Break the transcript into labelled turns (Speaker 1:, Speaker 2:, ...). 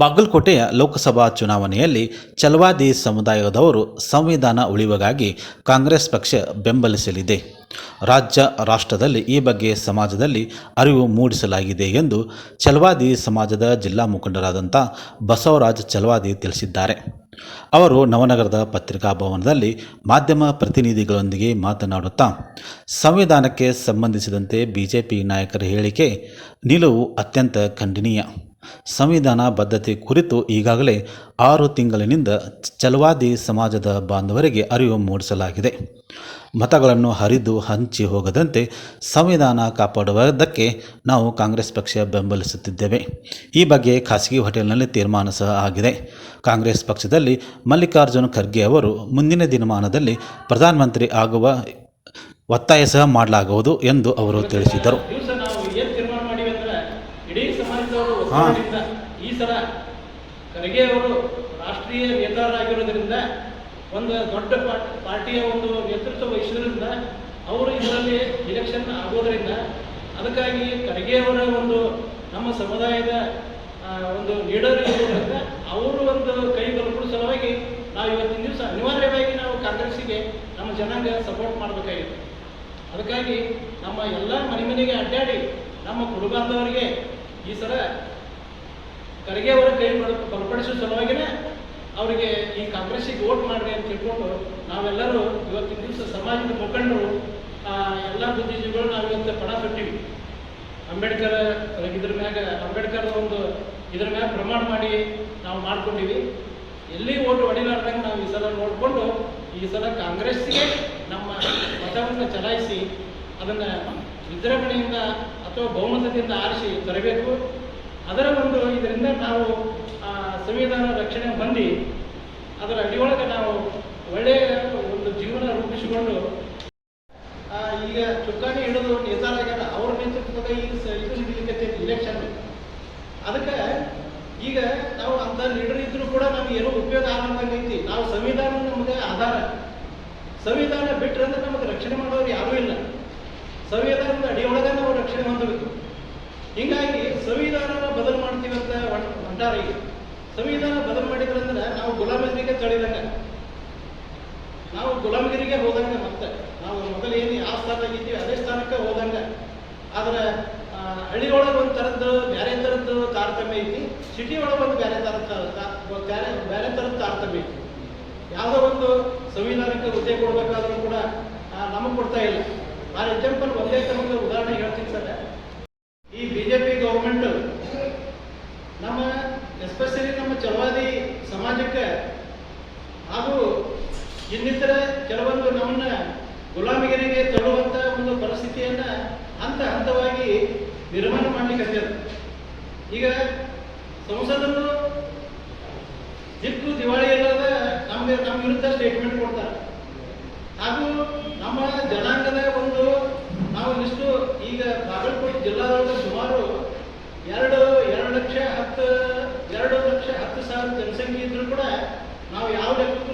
Speaker 1: ಬಾಗಲಕೋಟೆಯ ಲೋಕಸಭಾ ಚುನಾವಣೆಯಲ್ಲಿ ಚಲವಾದಿ ಸಮುದಾಯದವರು ಸಂವಿಧಾನ ಉಳಿವಿಗಾಗಿ ಕಾಂಗ್ರೆಸ್ ಪಕ್ಷ ಬೆಂಬಲಿಸಲಿದೆ. ರಾಜ್ಯ, ರಾಷ್ಟ್ರದಲ್ಲಿ ಈ ಬಗ್ಗೆ ಸಮಾಜದಲ್ಲಿ ಅರಿವು ಮೂಡಿಸಲಾಗಿದೆ ಎಂದು ಚಲವಾದಿ ಸಮಾಜದ ಜಿಲ್ಲಾ ಮುಖಂಡರಾದಂಥ ಬಸವರಾಜ್ ಚಲವಾದಿ ತಿಳಿಸಿದ್ದಾರೆ. ಅವರು ನವನಗರದ ಪತ್ರಿಕಾ ಭವನದಲ್ಲಿ ಮಾಧ್ಯಮ ಪ್ರತಿನಿಧಿಗಳೊಂದಿಗೆ ಮಾತನಾಡುತ್ತಾ, ಸಂವಿಧಾನಕ್ಕೆ ಸಂಬಂಧಿಸಿದಂತೆ ಬಿಜೆಪಿ ನಾಯಕರ ಹೇಳಿಕೆ ನಿಲುವು ಅತ್ಯಂತ ಖಂಡನೀಯ. ಸಂವಿಧಾನ ಬದ್ಧತೆ ಕುರಿತು ಈಗಾಗಲೇ ಆರು ತಿಂಗಳಿನಿಂದ ಚಲವಾದಿ ಸಮಾಜದ ಬಾಂಧವರಿಗೆ ಅರಿವು ಮೂಡಿಸಲಾಗಿದೆ. ಮತಗಳನ್ನು ಹರಿದು ಹಂಚಿ ಹೋಗದಂತೆ ಸಂವಿಧಾನ ಕಾಪಾಡುವುದಕ್ಕೆ ನಾವು ಕಾಂಗ್ರೆಸ್ ಪಕ್ಷ ಬೆಂಬಲಿಸುತ್ತಿದ್ದೇವೆ. ಈ ಬಗ್ಗೆ ಖಾಸಗಿ ಹೋಟೆಲ್ನಲ್ಲಿ ತೀರ್ಮಾನ ಸಹ ಆಗಿದೆ. ಕಾಂಗ್ರೆಸ್ ಪಕ್ಷದಲ್ಲಿ ಮಲ್ಲಿಕಾರ್ಜುನ ಖರ್ಗೆ ಅವರು ಮುಂದಿನ ದಿನಮಾನದಲ್ಲಿ ಪ್ರಧಾನಮಂತ್ರಿ ಆಗುವ ಒತ್ತಾಯ ಸಹ ಮಾಡಲಾಗುವುದು ಎಂದು ಅವರು ತಿಳಿಸಿದರು.
Speaker 2: ಇಡೀ ಸಮಾಜದವರು. ಒತ್ತಡದಿಂದ ಈ ಸಲ ಖರ್ಗೆ ಅವರು ರಾಷ್ಟ್ರೀಯ ನೇತಾರರಾಗಿರೋದ್ರಿಂದ ಒಂದು ದೊಡ್ಡ ಪಾರ್ಟ್- ಪಾರ್ಟಿಯ ಒಂದು ನೇತೃತ್ವ ವಹಿಸೋದ್ರಿಂದ ಅವರು ಇದರಲ್ಲಿ ಇಲೆಕ್ಷನ್ ಆಗೋದ್ರಿಂದ ಅದಕ್ಕಾಗಿ ಖರ್ಗೆ ಅವರ ಒಂದು ನಮ್ಮ ಸಮುದಾಯದ ಒಂದು ಲೀಡರ್ ಇರೋದ್ರಿಂದ ಅವರು ಒಂದು ಕೈ ಬಲಪಡ ಸಲುವಾಗಿ ನಾವು ಇವತ್ತಿನ ದಿವಸ ಅನಿವಾರ್ಯವಾಗಿ ನಾವು ಕಾಂಗ್ರೆಸ್ಸಿಗೆ ನಮ್ಮ ಜನಾಂಗ ಸಪೋರ್ಟ್ ಮಾಡಬೇಕಾಗಿದೆ ಅದಕ್ಕಾಗಿ ನಮ್ಮ ಎಲ್ಲ ಮನೆ ಮನೆಗೆ ಅಡ್ಡಾಡಿ ನಮ್ಮ ಕುಟುಂಬದವರಿಗೆ ಈ ಸಲ ಖರ್ಗೆ ಅವರ ಕೈ ಬಲಪಡಿಸುವ ಬಲಪಡಿಸೋ ಸಲುವಾಗಿನೇ ಅವರಿಗೆ ಈ ಕಾಂಗ್ರೆಸ್ಸಿಗೆ ವೋಟ್ ಮಾಡ್ರಿ ಅಂತ ತಿಳ್ಕೊಂಡು ನಾವೆಲ್ಲರೂ ಇವತ್ತಿನ ದಿವಸ ಸಮಾಜದ ಮುಖಂಡರು ಎಲ್ಲ ಬುದ್ಧಿಜೀವಿಗಳು ನಾವು ಇವತ್ತು ಪಣ ತೊಟ್ಟಿವಿ. ಅಂಬೇಡ್ಕರ್ ಇದ್ರ ಮ್ಯಾಗ, ಅಂಬೇಡ್ಕರ್ ಒಂದು ಇದ್ರ ಮ್ಯಾಗ ಪ್ರಮಾಣ ಮಾಡಿ ನಾವು ಮಾಡ್ಕೊಂಡಿವಿ. ಎಲ್ಲಿ ಓಟು ಹೊಡಿಲಾರ್ದಂಗೆ ನಾವು ಈ ಸಲ ನೋಡಿಕೊಂಡು ಈ ಸಲ ಕಾಂಗ್ರೆಸ್ಸಿಗೆ ನಮ್ಮ ಮತವನ್ನು ಚಲಾಯಿಸಿ ಅದನ್ನು ವಿಜೃಂಭಣೆಯಿಂದ ಅಥವಾ ಬಹುಮತದಿಂದ ಆರಿಸಿ ತರಬೇಕು. ಅದರ ಒಂದು ಇದರಿಂದ ನಾವು ಸಂವಿಧಾನ ರಕ್ಷಣೆ ಹೊಂದಿ ಅದರ ಅಡಿಯೊಳಗೆ ನಾವು ಒಳ್ಳೆಯ ಒಂದು ಜೀವನ ರೂಪಿಸಿಕೊಂಡು ಈಗ ಚುಕ್ಕಾಣಿ ಹಿಡಿದು ನೇತಾರಾಗ್ಯಾರ ಅವ್ರ ನೇತೃತ್ವದ ಈಗ ಇದು ಹಿಡಿಲಿಕ್ಕೆ ಇಲೆಕ್ಷನ್ ಅದಕ್ಕೆ ಈಗ ನಾವು ಅಂತ ಲೀಡರ್ ಇದ್ರು ಕೂಡ ನಮ್ಗೆ ಏನೋ ಉಪಯೋಗ ಆಗಂಗೆ ಐತಿ. ನಾವು ಸಂವಿಧಾನ ನಮಗೆ ಆಧಾರ. ಸಂವಿಧಾನ ಬಿಟ್ಟರೆ ಅಂದ್ರೆ ನಮಗೆ ರಕ್ಷಣೆ ಮಾಡೋರು ಯಾರೂ ಇಲ್ಲ. ಸಂವಿಧಾನದ ಅಡಿಯೊಳಗೆ ರಕ್ಷಣೆ ಹೊಂದಬೇಕು ಹಿಂಗಾಗಿ ಸಂವಿಧಾನನ ಬದಲು ಮಾಡ್ತೀವಿ ಅಂತ ಹೊಂಟಾರ ಈಗ. ಸಂವಿಧಾನ ಬದಲು ಮಾಡಿದ್ರಂದ್ರೆ ನಾವು ಗುಲಾಮಗಿರಿಗೆ ತಳಿದಂಗ ನಾವು ಗುಲಾಮಗಿರಿಗೆ ಹೋದಂಗ ಮತ್ತೆ. ನಾವು ಮೊದಲು ಏನು ಯಾವ ಸ್ಥಾನದಾಗಿದ್ದೀವಿ ಅದೇ ಸ್ಥಾನಕ್ಕೆ ಹೋದಂಗ. ಆದ್ರೆ ಹಳ್ಳಿಯೊಳಗೆ ಒಂದು ತರದ್ದು ಬೇರೆ ಥರದ್ದು ತಾರತಮ್ಯ ಐತಿ ಸಿಟಿ ಒಳಗೆ ಒಂದು ಬೇರೆ ತರ ಬೇರೆ ಬೇರೆ ಥರದ ತಾರತಮ್ಯ ಐತಿ. ಯಾವುದೋ ಒಂದು ಸಂವಿಧಾನಕ್ಕೆ ಹುದ್ದೆ ಕೊಡಬೇಕಾದ್ರೂ ಕೂಡ ನಮಗೆ ಕೊಡ್ತಾ ಇಲ್ಲ. ಫಾರ್ ಎಕ್ಸಾಂಪಲ್ ಒಂದೇ ತರಕ್ಕೆ ಉದಾಹರಣೆ ಸಮಾಜಕ್ಕೆ ಹಾಗೂ ಇನ್ನಿತರ ಕೆಲವೊಂದು ನಮ್ಮನ್ನ ಗುಲಾಮಿಗರಿಗೆ ತಳ್ಳುವಂತ ಒಂದು ಪರಿಸ್ಥಿತಿಯನ್ನ ಹಂತ ಹಂತವಾಗಿ ನಿರ್ಮಾಣ ಮಾಡ್ಲಿಕ್ಕೆ ಈಗ ಸಂಸದರು ದಿಕ್ಕು ದಿವಾಳಿ ಇಲ್ಲದ ನಮ್ಗೆ ನಮ್ಮ ವಿರುದ್ಧ ಸ್ಟೇಟ್ಮೆಂಟ್ ಕೊಡ್ತಾರೆ. ಹಾಗೂ ನಮ್ಮ ಜನಾಂಗದ ಒಂದು ನಾವು ಇಷ್ಟು ಈಗ ಬಾಗಲಕೋಟೆ ಜಿಲ್ಲಾದೊಳಗೆ ಸುಮಾರು ಎರಡು ಸಾವಿರ ಜನಸಂಖ್ಯೆ ಇದ್ರೂ ಕೂಡ ನಾವು ಯಾವ ಲೆಕ್ಕಕ್ಕೂ